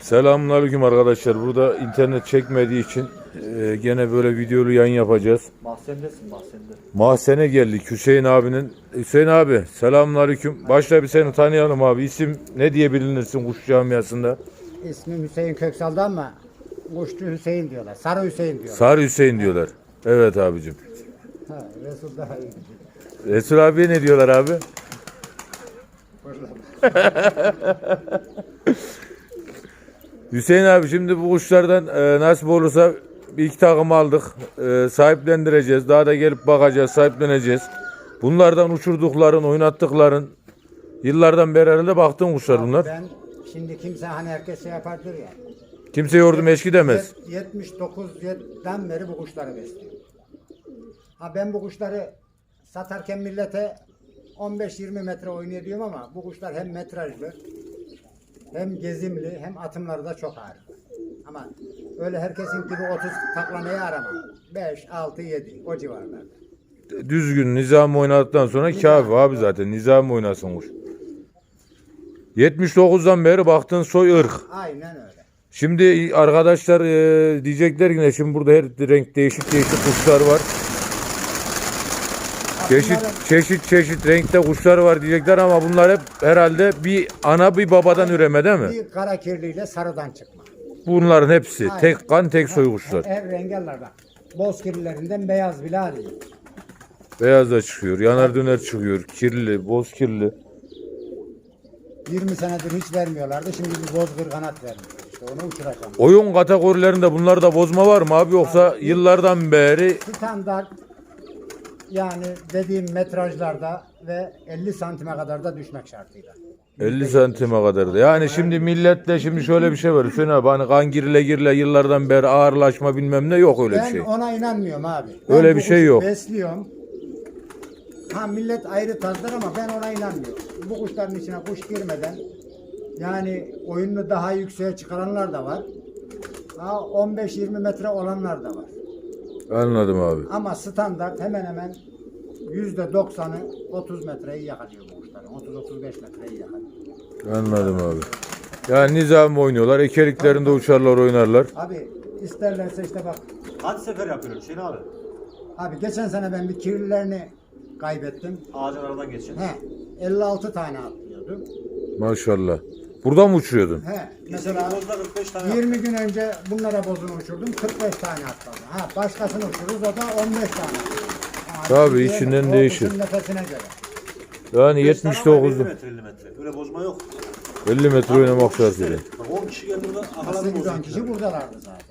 Selamünaleyküm arkadaşlar. Burada internet çekmediği için e, gene böyle videolu yayın yapacağız. Mahzendesin mahzende. Mahzene geldik Hüseyin abinin. Hüseyin abi selamünaleyküm. Başta bir seni tanıyalım abi. İsim ne diye bilinirsin kuş camiasında? İsmim Hüseyin Köksal'da ama Kuşçu Hüseyin diyorlar. Sarı Hüseyin diyorlar. Sarı Hüseyin diyorlar. Evet abicim. ha, Resul daha iyi. Resul abiye ne diyorlar abi? Hüseyin abi şimdi bu kuşlardan e, nasip olursa bir iki takım aldık. E, sahiplendireceğiz. Daha da gelip bakacağız, sahipleneceğiz. Bunlardan uçurdukların, oynattıkların yıllardan beri herhalde baktığın kuşlar bunlar. Ben şimdi kimse hani herkes şey yapardır ya. Kimse yordum eşki demez. Yet- 79'dan beri bu kuşları besliyorum. Ha ben bu kuşları satarken millete 15-20 metre oynuyor diyorum ama bu kuşlar hem metrajlı hem gezimli hem atımları da çok ağır. Ama öyle herkesin gibi 30 taklamayı aramam. 5, 6, 7 o civarlarda. Düzgün nizam oynadıktan sonra kafi abi zaten. Nizam oynasın kuş. 79'dan beri baktığın soy ırk. Aynen öyle. Şimdi arkadaşlar e, diyecekler ki ne şimdi burada her renk değişik değişik kuşlar var. Çeşit çeşit çeşit renkte kuşlar var diyecekler ama bunlar hep herhalde bir ana bir babadan üreme değil mi? Bir kara kirliyle sarıdan çıkma. Bunların hepsi Aynen. tek kan tek soy kuşlar. Her rengaller bak. Boz kirlilerinden beyaz bile arıyor. Beyaz da çıkıyor, yanar döner çıkıyor, kirli, boz kirli. 20 senedir hiç vermiyorlardı. Şimdi bir boz kırganat vermiyor. İşte onu uçuracağım. Oyun kategorilerinde bunlarda bozma var mı abi yoksa yıllardan beri Standart yani dediğim metrajlarda ve 50 santime kadar da düşmek şartıyla. 50 santime kadar da. Yani şimdi milletle şimdi şöyle bir şey var. Hüseyin abi hani kan girile girile yıllardan beri ağırlaşma bilmem ne yok öyle bir Ben şey. ona inanmıyorum abi. Öyle Ben bir bu şey kuşu yok. Besliyorum. Ha millet ayrı tazlar ama ben ona inanmıyorum. Bu kuşların içine kuş girmeden yani oyununu daha yükseğe çıkaranlar da var. Ha 15-20 metre olanlar da var. Anladım abi. Ama standart hemen hemen yüzde 90'ı 30 metreyi yakalıyor bu kuşların. 30-35 metreyi yakalıyor. Anladım abi. Yani nizam oynuyorlar. Ekeriklerinde uçarlar oynarlar. Abi isterlerse işte bak. Kaç sefer yapıyorum Hüseyin abi? Abi geçen sene ben bir kirlilerini kaybettim. Ağacın aradan geçen. He 56 tane atlıyordu. Maşallah. Burada mı uçuruyordun? He Mesela mesela bozda 45 tane 20 gün önce bunlara bozunu uçurdum 45 tane atladı. Ha başkasını uçururuz o da 15 tane. Ha, Tabii, içinden o değişir. kuşun nefesine göre. Yani 50 79 metre 50 metre. Öyle bozma yok. 50 metre oynamak şartıyla. Bak 10 kişi geldi burada akaladı 8-10 kişi buradalardı zaten.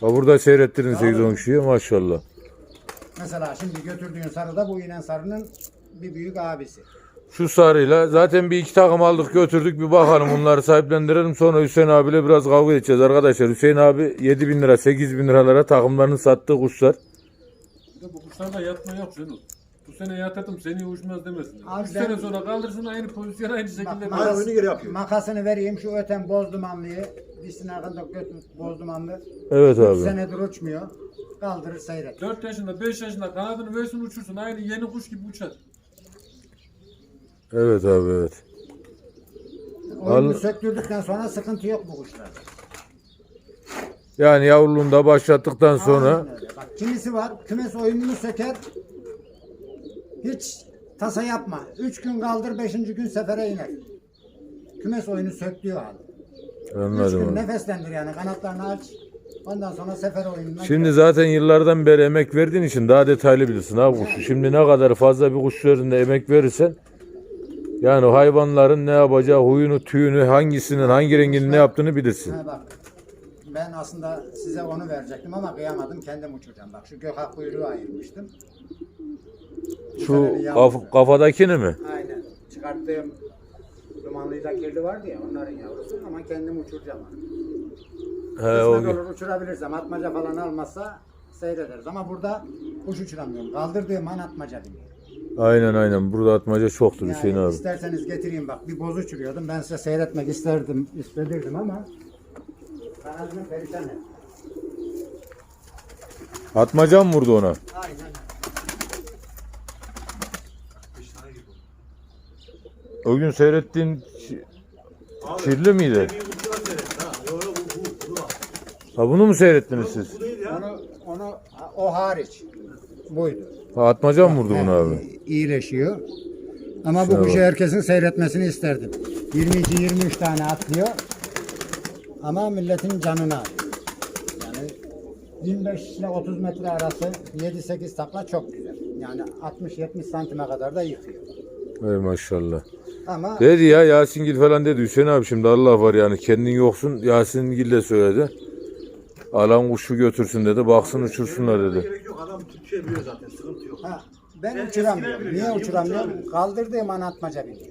Ha burada seyrettirin 8-10 kişiyi maşallah. Mesela şimdi götürdüğün sarı da bu inen sarının bir büyük abisi. Şu sarıyla zaten bir iki takım aldık götürdük bir bakalım bunları sahiplendirelim sonra Hüseyin abiyle biraz kavga edeceğiz arkadaşlar. Hüseyin abi 7 bin lira 8 bin liralara takımlarını sattığı kuşlar. Bir de bu kuşlarda yatma yok Şenol. Bu sene yatırdım seni uçmaz demesin. Abi 3 ben- sene sonra kaldırsın aynı pozisyon aynı şekilde. Bak, bir- Aynen oyunu geri yapıyor. Makasını vereyim şu öten boz dumanlıyı. Dişinin arkasında götür boz dumanlı. Evet 3 abi. senedir uçmuyor. Kaldırır seyret. 4 yaşında 5 yaşında kanadını versin uçursun aynı yeni kuş gibi uçar. Evet abi evet. Oyunu Al- söktürdükten sonra sıkıntı yok bu kuşlarda. Yani yavruluğunda başlattıktan sonra Aynen öyle. Bak kimisi var kümes oyununu söker. Hiç tasa yapma. 3 gün kaldır 5. gün sefere iner. Kümes oyunu söktüğü hal. 3 anladım gün abi. nefeslendir yani kanatlarını aç. Ondan sonra sefer oyununa Şimdi zaten yıllardan beri emek verdiğin için daha detaylı bilirsin abi kuşu. Şimdi ne kadar fazla bir kuş üzerinde emek verirsen yani hayvanların ne yapacağı, huyunu, tüyünü, hangisinin, hangi renginin ne yaptığını bilirsin. Ha bak. Ben aslında size onu verecektim ama kıyamadım kendim uçuracağım. Bak şu gökhan kuyruğu ayırmıştım. Şu senenin kaf- kafadakini mi? Aynen. Çıkarttığım dumanlıyla kirli vardı ya onların yavrusu ama kendim uçuracağım. onu. He, o Kısmet olur uçurabilirsem atmaca falan almazsa seyrederiz ama burada kuş uçuramıyorum. Kaldırdığım an atmaca biniyor. Aynen aynen. Burada atmaca çoktur Hüseyin Yani abi. isterseniz getireyim bak bir boz uçuruyordum. Ben size seyretmek isterdim, istedirdim ama kanadını perişan et. Atmaca mı vurdu ona? Aynen. 5 tane gibi. O gün seyrettiğin çi- kirli miydi? Ha. Bunu mu seyrettiniz siz? Onu, onu o hariç. Buydu. Ha, atmaca mı vurdu bunu abi? İyileşiyor. Ama bu kuşu bak. herkesin seyretmesini isterdim. 22-23 tane atlıyor. Ama milletin canına. Yani 25 ile 30 metre arası 7-8 takla çok güzel. Yani 60-70 santime kadar da yıkıyor. Ey maşallah. Ama Dedi ya Yasingil falan dedi. Hüseyin abi şimdi Allah var yani kendin yoksun. Yasingil de söyledi. Alan kuşu götürsün dedi. Baksın uçursunlar dedi. Gerek yok adam Türkçe biliyor zaten sıkıntı yok. ha, ben Ben uçuramıyorum. Niye uçuramıyorum? uçuramıyorum. Kaldırdığım an atmaca biliyor.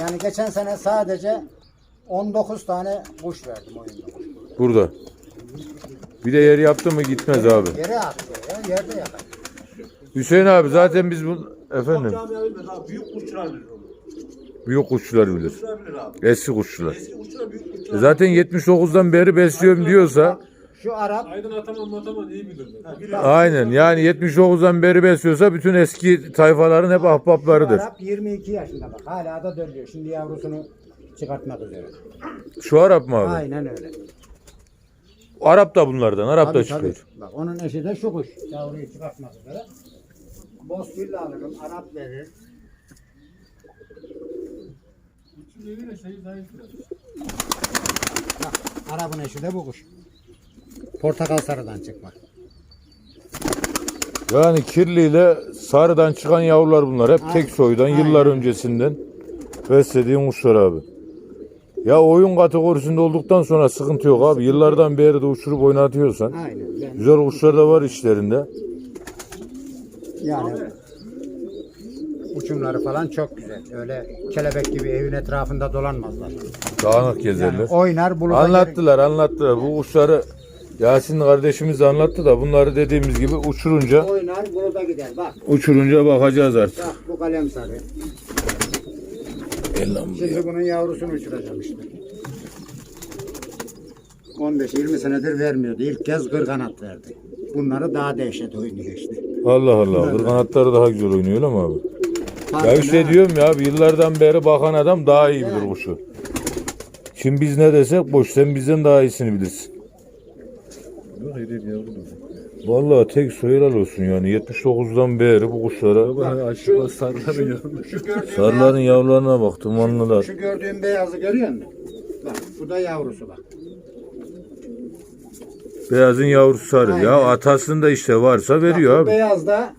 Yani geçen sene sadece 19 tane kuş verdim oyunda. Burada. Bir de yer yaptı mı gitmez abi. Yere atıyor ya, yerde yakar. Hüseyin abi zaten biz bu efendim Çok camia bilmez abi. Büyük kuşçular bilir onu. büyük kuşçular bilir. Kuşçular bilir abi. Eski kuşçular. Eski kuşçular büyük E kuşçular. Zaten 79'dan beri besliyorum diyorsa Şu Arap Aydın ataman mataman iyi biliyor. aynen yani 79'dan beri besliyorsa bütün eski tayfaların hep şu ahbaplarıdır. Arap 22 yaşında bak hala da dönüyor. Şimdi yavrusunu çıkartmak üzere. Şu Arap mı abi? Aynen öyle. Arap da bunlardan. Arap da Tabii, çıkıyor. tabii. Bak onun eşi de şu kuş. Yavruyu çıkartmak üzere. Bozkirli alırım, Arap verir. Şey. Bak Arap'ın eşi de bu kuş. Portakal sarıdan çıkma. Yani kirliyle sarıdan çıkan yavrular bunlar. Hep tek soydan Aynen. yıllar öncesinden beslediğin kuşlar abi. Ya oyun kategorisinde olduktan sonra sıkıntı yok abi. Yıllardan beri de uçurup oynatıyorsan. Aynen. Güzel kuşlar da var işlerinde. yani uçumları falan çok güzel. Öyle kelebek gibi evin etrafında dolanmazlar. Dağınık gezerler. Yani oynar buluda Anlattılar anlattılar. Bu kuşları Yasin kardeşimiz de anlattı da bunları dediğimiz gibi uçurunca oynar buluda gider. Bak uçurunca bakacağız artık. bak bu kalem sarı. Gel lan buraya. Şimdi bunun yavrusunu uçuracağım işte. 15-20 senedir vermiyordu. İlk kez kırganat verdi. Bunları daha dehşet oynuyor işte. Allah Allah. Kırkanatları daha güzel oynuyor öyle mi abi? Ya Farkına- işte diyorum ya abi yıllardan beri bakan adam daha iyi bilir kuşu. Şimdi biz ne desek boş sen bizden daha iyisini bilirsin. Vallahi tek soyral olsun yani 79'dan beri bu kuşlara Aşağı sarıları yanmış. Şu gördüğün, sarıların yavrularına bak dumanlılar. şu gördüğün beyazı görüyor musun? Bak bu da yavrusu bak. Beyazın yavrusu sarı. Ya Aynen. atasında işte varsa veriyor bak, bu abi. beyaz da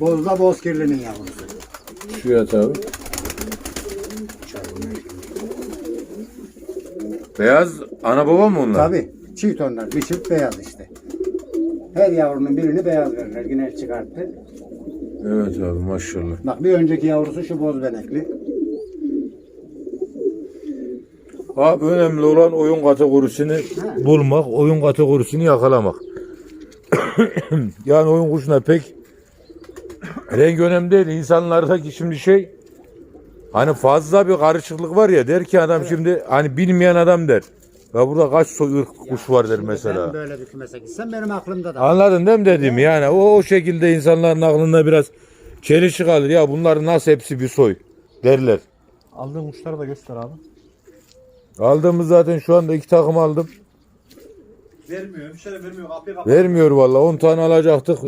Bozda Bozkirli'nin yavrusu. Şu yat abi. Beyaz ana baba mı onlar? Tabi çift onlar. Bir çift beyaz işte. Her yavrunun birini beyaz verirler. Güneş çıkarttı. Evet abi maşallah. Bak bir önceki yavrusu şu bozbenekli. Abi önemli olan oyun kategorisini bulmak, oyun kategorisini yakalamak. yani oyun kuşuna pek renk önemli değil. İnsanlardaki şimdi şey hani fazla bir karışıklık var ya der ki adam şimdi hani bilmeyen adam der. Ya burada kaç soy ırk kuş var der Ben mesela. böyle bir kümese gitsem benim aklımda da. Anladın değil mi dediğimi? Yani o, o şekilde insanların aklında biraz çelişki kalır. Ya bunların nasıl hepsi bir soy derler. Aldığın kuşları da göster abi. Aldığımız zaten şu anda iki takım aldım. Vermiyor. Bir şey vermiyor. Kapıyı kapat. Vermiyor vallahi 10 tane alacaktık.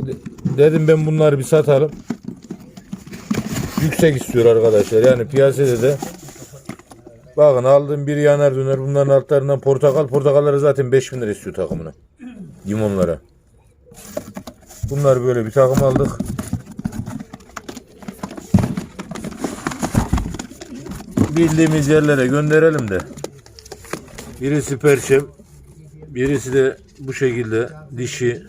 Dedim ben bunları bir satalım. Yüksek istiyor arkadaşlar. Yani piyasada da bakın aldığım bir yanar döner bunların altlarından portakal. Portakalları zaten 5000 lira istiyor takımına. Limonlara. Bunlar böyle bir takım aldık. Bildiğimiz yerlere gönderelim de. Birisi perçem, Birisi de bu şekilde dişi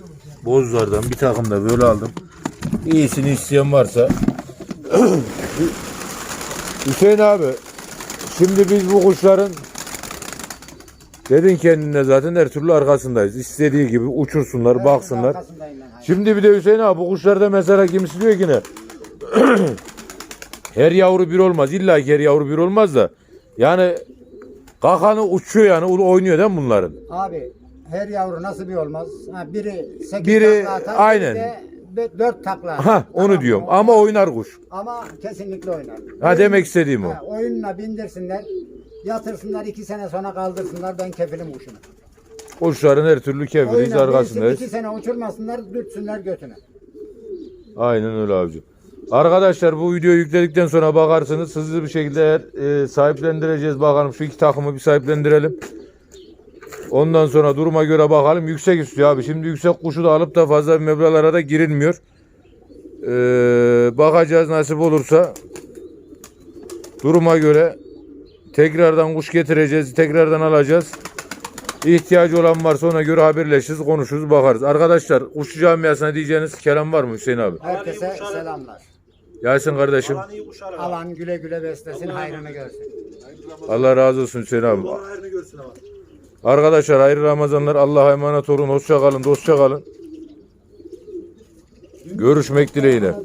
bozlardan bir takım da böyle aldım. İyisini isteyen varsa. Hüseyin abi şimdi biz bu kuşların dedin kendine zaten her türlü arkasındayız. İstediği gibi uçursunlar, baksınlar. Ben, hayır. Şimdi bir de Hüseyin abi bu kuşlarda mesela kimisi diyor ki ne? her yavru bir olmaz. İlla ki her yavru bir olmaz da. Yani kakanı uçuyor yani oynuyor değil mi bunların? Abi her yavru nasıl bir olmaz? Ha, biri 8 Biri- takla atar, aynen. biri de be- dört takla. Ha onu Tamam, diyorum o- ama oynar kuş. Ama kesinlikle oynar. Ha demek istediğim o. Ha, oyununa bindirsinler. Yatırsınlar iki sene sonra kaldırsınlar ben kefilim kuşunu. Kuşların her türlü kefiliyiz Oyuna binsin, arkasındayız. iki sene uçurmasınlar dürtsünler götüne. Aynen öyle abici. Arkadaşlar bu videoyu yükledikten sonra bakarsınız hızlı bir şekilde e, sahiplendireceğiz bakalım şu iki takımı bir sahiplendirelim. Ondan sonra duruma göre bakalım yüksek istiyor abi. Şimdi yüksek kuşu da alıp da fazla bir meblağlara da girilmiyor. Ee, bakacağız nasip olursa duruma göre tekrardan kuş getireceğiz, tekrardan alacağız. İhtiyacı olan varsa ona göre haberleşiriz, konuşuruz, bakarız. Arkadaşlar kuşçu camiasına diyeceğiniz kelam var mı Hüseyin abi? Herkese selamlar. Yasin kardeşim. Alan iyi güle güle beslesin, hayrını görsün. Allah razı olsun Hüseyin abi. Allah hayrını görsün ama. Arkadaşlar hayırlı Ramazanlar. Allah'a emanet olun. Hoşça kalın, dostça kalın. Görüşmek dileğiyle.